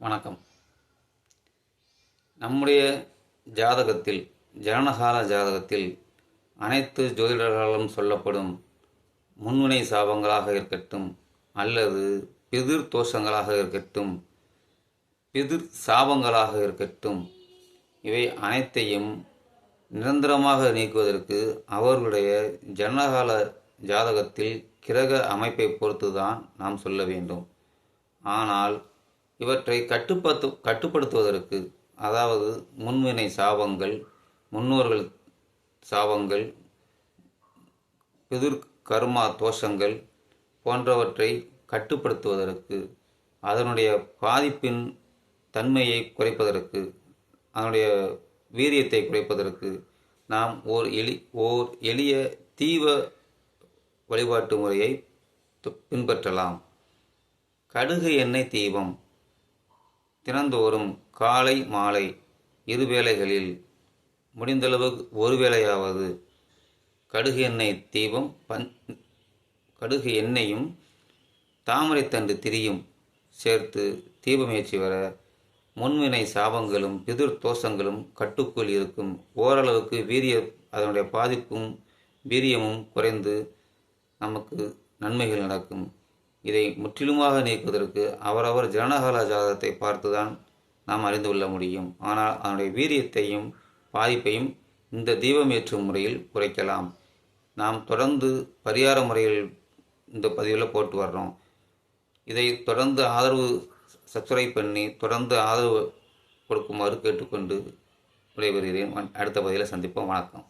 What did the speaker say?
வணக்கம். நம்முடைய ஜாதகத்தில் ஜனனகால ஜாதகத்தில் அனைத்து ஜோதிடர்களாலும் சொல்லப்படும் முன்வினை சாபங்களாக இருக்கட்டும் அல்லது பிதிர் தோஷங்களாக இருக்கட்டும் பிதிர் சாபங்களாக இருக்கட்டும் இவை அனைத்தையும் நிரந்தரமாக நீக்குவதற்கு அவர்களுடைய ஜனகால ஜாதகத்தில் கிரக அமைப்பை பொறுத்து தான் நாம் சொல்ல வேண்டும். ஆனால் இவற்றை கட்டுப்படுத்து கட்டுப்படுத்துவதற்கு அதாவது முன்வினை சாபங்கள் முன்னோர்கள் சாபங்கள் பிதிர் கர்மா தோஷங்கள் போன்றவற்றை கட்டுப்படுத்துவதற்கு அதனுடைய பாதிப்பின் தன்மையை குறைப்பதற்கு அதனுடைய வீரியத்தை குறைப்பதற்கு நாம் ஓர் எளி ஓர் எளிய தீவ வழிபாட்டு முறையை பின்பற்றலாம். கடுகு எண்ணெய் தீபம். தினந்தோறும் காலை மாலை இரு வேளைகளில் முடிந்தளவு ஒரு வேளையாவது கடுகு எண்ணெய் தீபம் பன் கடுகு எண்ணெயும் தாமரைத்தண்டு திரியும் சேர்த்து தீபமேற்றி வர முன்வினை சாபங்களும் பிதிர் தோஷங்களும் கட்டுக்குள் இருக்கும். ஓரளவுக்கு வீரிய அதனுடைய பாதிப்பும் வீரியமும் குறைந்து நமக்கு நன்மைகள் நடக்கும். இதை முற்றிலுமாக நீக்குவதற்கு அவரவர் ஜனனகால ஜாதகத்தை பார்த்துதான் நாம் அறிந்து கொள்ள முடியும். ஆனால் அதனுடைய வீரியத்தையும் பாதிப்பையும் இந்த தீபம் ஏற்றும் முறையில் குறைக்கலாம். நாம் தொடர்ந்து பரிகார முறையில் இந்த பதிவில் போட்டு வர்றோம். இதை தொடர்ந்து ஆதரவு சப்ஸ்கிரைப் பண்ணி தொடர்ந்து ஆதரவு கொடுக்குமாறு கேட்டுக்கொண்டு விடைபெறுகிறேன். அடுத்த பதிவில் சந்திப்போம். வணக்கம்.